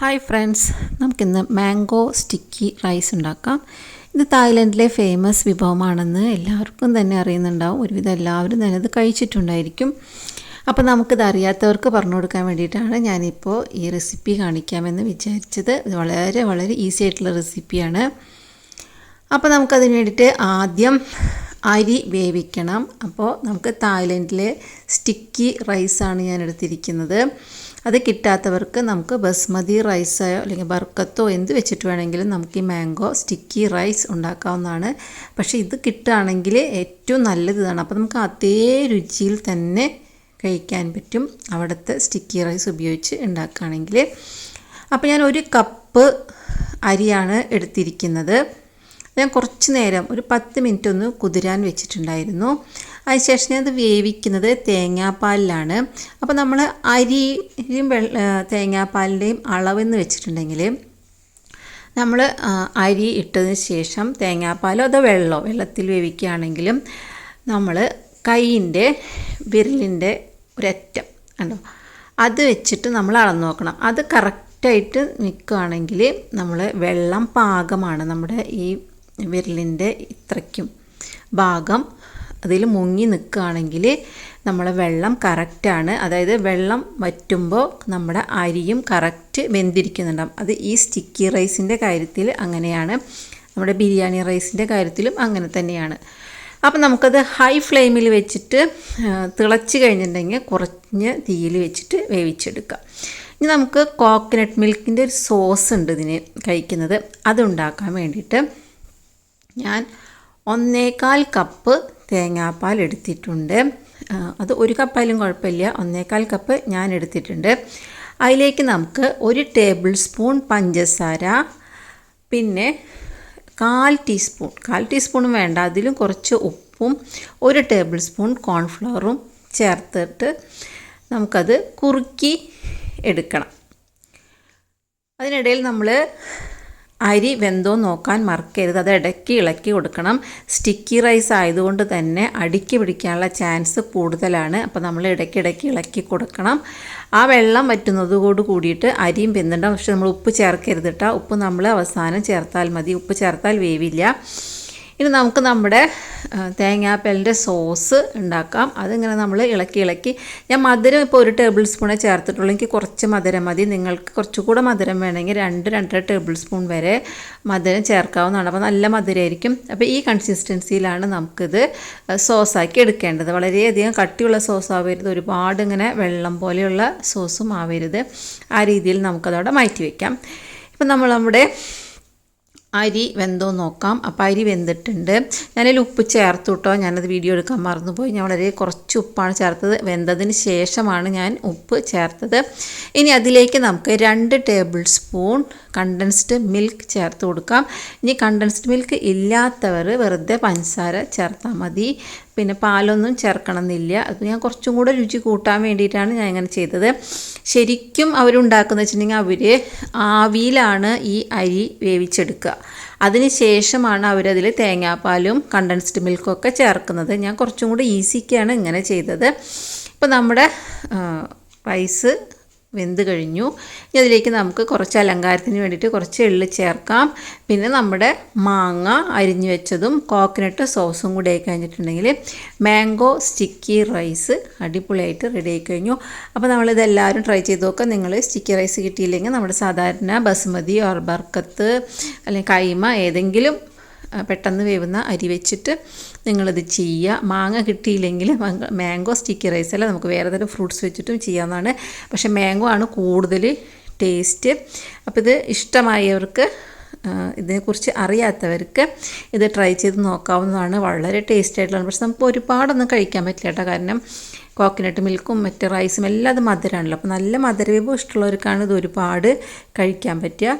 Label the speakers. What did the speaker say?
Speaker 1: Hi friends നമുക്കിന്ന് mango sticky rice ഉണ്ടാക്കാം. ഇത് തായ്ലൻഡിലെ ഫേമസ് വിഭവമാണെന്ന് എല്ലാവർക്കും തന്നെ അറിയുന്നുണ്ടാവും. ഒരുവിധം എല്ലാവരും തന്നെ അത് കഴിച്ചിട്ടുണ്ടായിരിക്കും. അപ്പോൾ നമുക്കിത് അറിയാത്തവർക്ക് പറഞ്ഞു കൊടുക്കാൻ വേണ്ടിയിട്ടാണ് ഞാനിപ്പോൾ ഈ റെസിപ്പി കാണിക്കാമെന്ന് വിചാരിച്ചത്. ഇത് വളരെ വളരെ ഈസി ആയിട്ടുള്ള റെസിപ്പിയാണ് അപ്പോൾ നമുക്കതിന് വേണ്ടിയിട്ട് ആദ്യം അരി വേവിക്കണം. അപ്പോൾ നമുക്ക് തായ്ലൻഡിലെ സ്റ്റിക്കി റൈസാണ് ഞാൻ എടുത്തിരിക്കുന്നത്. അത് കിട്ടാത്തവർക്ക് നമുക്ക് ബസ്മതി റൈസോ അല്ലെങ്കിൽ ബർക്കത്തോ എന്ത് വെച്ചിട്ട് വേണമെങ്കിലും നമുക്ക് ഈ മാംഗോ സ്റ്റിക്കി റൈസ് ഉണ്ടാക്കാവുന്നതാണ്. പക്ഷേ ഇത് കിട്ടുകയാണെങ്കിൽ ഏറ്റവും നല്ലത് ഇതാണ്. അപ്പോൾ നമുക്ക് അതേ രുചിയിൽ തന്നെ കഴിക്കാൻ പറ്റും. അവിടുത്തെ സ്റ്റിക്കി റൈസ് ഉപയോഗിച്ച് ഉണ്ടാക്കുകയാണെങ്കിൽ. അപ്പോൾ ഞാൻ ഒരു കപ്പ് അരിയാണ് എടുത്തിരിക്കുന്നത്. ഞാൻ കുറച്ച് നേരം ഒരു പത്ത് മിനിറ്റ് ഒന്ന് കുതിരാൻ വെച്ചിട്ടുണ്ടായിരുന്നു. അതിനുശേഷം ഞാൻ അത് വേവിക്കുന്നത് തേങ്ങാപ്പാലിലാണ്. അപ്പോൾ നമ്മൾ അരിയും വെള്ള തേങ്ങാപ്പാലിന്റെയും അളവെന്ന് വെച്ചിട്ടുണ്ടെങ്കിൽ നമ്മൾ അരി ഇട്ടതിന് ശേഷം തേങ്ങാപ്പാലോ അതോ വെള്ളമോ വെള്ളത്തിൽ വേവിക്കുകയാണെങ്കിലും നമ്മൾ കൈയിന്റെ വിരലിന്റെ ഒരറ്റം കണ്ടോ? അത് വെച്ചിട്ട് നമ്മൾ അളന്ന് നോക്കണം. അത് കറക്റ്റായിട്ട് നിൽക്കുകയാണെങ്കിൽ നമ്മൾ വെള്ളം പാകമാണ് നമ്മുടെ ഈ വിരലിന്റെ ഇത്രയ്ക്കും ഭാഗം അതിൽ മുങ്ങി നിൽക്കുകയാണെങ്കിൽ നമ്മളെ വെള്ളം കറക്റ്റാണ് അതായത് വെള്ളം വറ്റുമ്പോൾ നമ്മുടെ അരിയും കറക്റ്റ് വെന്തിരിക്കുന്നുണ്ടാവും. അത് ഈ സ്റ്റിക്കി റൈസിന്റെ കാര്യത്തിൽ അങ്ങനെയാണ്. നമ്മുടെ ബിരിയാണി റൈസിന്റെ കാര്യത്തിലും അങ്ങനെ തന്നെയാണ്. അപ്പം നമുക്കത് ഹൈ ഫ്ലെയിമിൽ വെച്ചിട്ട് തിളച്ച് കഴിഞ്ഞിട്ടുണ്ടെങ്കിൽ കുറഞ്ഞ തീയിൽ വെച്ചിട്ട് വേവിച്ചെടുക്കാം. ഇനി നമുക്ക് കോക്കനട്ട് മിൽക്കിന്റെ ഒരു സോസ് ഉണ്ട് ഇതിന് കഴിക്കുന്നത്. അതുണ്ടാക്കാൻ വേണ്ടിയിട്ട് ഞാൻ ഒന്നേകാൽ കപ്പ് തേങ്ങാപ്പാൽ എടുത്തിട്ടുണ്ട്. അത് ഒരു കപ്പായാലും കുഴപ്പമില്ല. ഒന്നേകാൽ കപ്പ് ഞാൻ എടുത്തിട്ടുണ്ട്. അതിലേക്ക് നമുക്ക് ഒരു ടേബിൾ സ്പൂൺ പഞ്ചസാര പിന്നെ കാൽ ടീസ്പൂൺ കാൽ ടീസ്പൂണും വേണ്ട അതിലും കുറച്ച് ഉപ്പും ഒരു ടേബിൾ സ്പൂൺ കോൺഫ്ലവറും ചേർത്തിട്ട് നമുക്കത് കുറുക്കി എടുക്കണം. അതിനിടയിൽ നമ്മൾ അരി വെന്തോ നോക്കാൻ മറക്കരുത്. അത് ഇടയ്ക്ക് ഇളക്കി കൊടുക്കണം. സ്റ്റിക്കി റൈസ് ആയതുകൊണ്ട് തന്നെ അടുക്കി പിടിക്കാനുള്ള ചാൻസ് കൂടുതലാണ്. അപ്പോൾ നമ്മൾ ഇടയ്ക്കിടയ്ക്ക് ഇളക്കി കൊടുക്കണം. ആ വെള്ളം വറ്റുന്നതോട് കൂടിയിട്ട് അരിയും വെന്തുണ്ടാവും പക്ഷെ നമ്മൾ ഉപ്പ് ചേർക്കരുത് കേട്ടോ ഉപ്പ് നമ്മൾ അവസാനം ചേർത്താൽ മതി. ഉപ്പ് ചേർത്താൽ വേവില്ല. ഇനി നമുക്ക് നമ്മുടെ തേങ്ങാപ്പലിന്റെ സോസ് ഉണ്ടാക്കാം. അതിങ്ങനെ നമ്മൾ ഇളക്കി ഇളക്കി. ഞാൻ മധുരം ഇപ്പോൾ ഒരു ടേബിൾ സ്പൂണേ ചേർത്തിട്ടുള്ളൂ. എനിക്ക് കുറച്ച് മധുരം മതി. നിങ്ങൾക്ക് കുറച്ചുകൂടെ മധുരം വേണമെങ്കിൽ രണ്ട് രണ്ടര ടേബിൾ സ്പൂൺ വരെ മധുരം ചേർക്കാവുന്നതാണ്. അപ്പോൾ നല്ല മധുരമായിരിക്കും അപ്പോൾ ഈ കൺസിസ്റ്റൻസിയിലാണ് നമുക്കിത് സോസാക്കി എടുക്കേണ്ടത്. വളരെയധികം കട്ടിയുള്ള സോസ് ആവരുത്. ഒരുപാട് ഇങ്ങനെ വെള്ളം പോലെയുള്ള സോസും ആവരുത്. ആ രീതിയിൽ നമുക്കതവിടെ മാറ്റി വയ്ക്കാം ഇപ്പം നമ്മൾ നമ്മുടെ അരി വെന്തോ നോക്കാം. അപ്പോൾ അരി വെന്തിട്ടുണ്ട്. ഞാനതിൽ ഉപ്പ് ചേർത്തു കേട്ടോ ഞാനത് വീഡിയോ എടുക്കാൻ മറന്നുപോയി. ഞാൻ വളരെ കുറച്ച് ഉപ്പാണ് ചേർത്തത്. വെന്തതിന് ശേഷമാണ് ഞാൻ ഉപ്പ് ചേർത്തത്. ഇനി അതിലേക്ക് നമുക്ക് രണ്ട് ടേബിൾ സ്പൂൺ കണ്ടൻസ്ഡ് മിൽക്ക് ചേർത്ത് കൊടുക്കാം. ഇനി കണ്ടൻസ്ഡ് മിൽക്ക് ഇല്ലാത്തവർ വെറുതെ പഞ്ചസാര ചേർത്താൽ മതി. പിന്നെ പാലൊന്നും ചേർക്കണമെന്നില്ല. അത് ഞാൻ കുറച്ചും കൂടെ രുചി കൂട്ടാൻ വേണ്ടിയിട്ടാണ് ഞാൻ ഇങ്ങനെ ചെയ്തത്. ശരിക്കും അവരുണ്ടാക്കുന്ന വെച്ചിട്ടുണ്ടെങ്കിൽ അവർ ആവിയിലാണ് ഈ അരി വേവിച്ചെടുക്കുക. അതിന് ശേഷമാണ് അവരതിൽ തേങ്ങാപ്പാലും കണ്ടൻസ്ഡ് മിൽക്കും ഒക്കെ ചേർക്കുന്നത്. ഞാൻ കുറച്ചും കൂടെ ഈസിക്കാണ് ഇങ്ങനെ ചെയ്തത്. ഇപ്പോൾ നമ്മുടെ റൈസ് വെന്ത് കഴിഞ്ഞു. ഇനി അതിലേക്ക് നമുക്ക് കുറച്ച് അലങ്കാരത്തിന് വേണ്ടിയിട്ട് കുറച്ച് എള്ള് ചേർക്കാം. പിന്നെ നമ്മുടെ മാങ്ങ അരിഞ്ഞു വെച്ചതും കോക്കനട്ട് സോസും കൂടി ആയി കഴിഞ്ഞിട്ടുണ്ടെങ്കിൽ മാംഗോ സ്റ്റിക്കി റൈസ് അടിപൊളിയായിട്ട് റെഡി ആയി കഴിഞ്ഞു. അപ്പോൾ നമ്മളിതെല്ലാവരും ട്രൈ ചെയ്ത് നോക്കാം. നിങ്ങൾ സ്റ്റിക്കി റൈസ് കിട്ടിയില്ലെങ്കിൽ നമ്മുടെ സാധാരണ ബസുമതി ഓർ ബർക്കത്ത് അല്ലെങ്കിൽ കൈമ ഏതെങ്കിലും പെട്ടെന്ന് വേവുന്ന അരി വെച്ചിട്ട് നിങ്ങളിത് ചെയ്യുക. മാങ്ങ കിട്ടിയില്ലെങ്കിൽ മാംഗോ സ്റ്റിക്കി റൈസ് അല്ല നമുക്ക് വേറെ തരം ഫ്രൂട്ട്സ് വെച്ചിട്ടും ചെയ്യാവുന്നതാണ്. പക്ഷേ മാംഗോ ആണ് കൂടുതൽ ടേസ്റ്റ് അപ്പോൾ ഇത് ഇഷ്ടമായവർക്ക് ഇതിനെക്കുറിച്ച് അറിയാത്തവർക്ക് ഇത് ട്രൈ ചെയ്ത് നോക്കാവുന്നതാണ്. വളരെ ടേസ്റ്റ് ആയിട്ടുള്ളതാണ്. പക്ഷെ നമുക്ക് ഒരുപാടൊന്നും കഴിക്കാൻ പറ്റില്ല കേട്ടോ. കാരണം കോക്കനട്ട് മിൽക്കും മറ്റ് റൈസും എല്ലാം അത് മധുരമാണല്ലോ അപ്പോൾ നല്ല മധുരവിഭവം ഇഷ്ടമുള്ളവർക്കാണ് ഇത് ഒരുപാട് കഴിക്കാൻ പറ്റുക.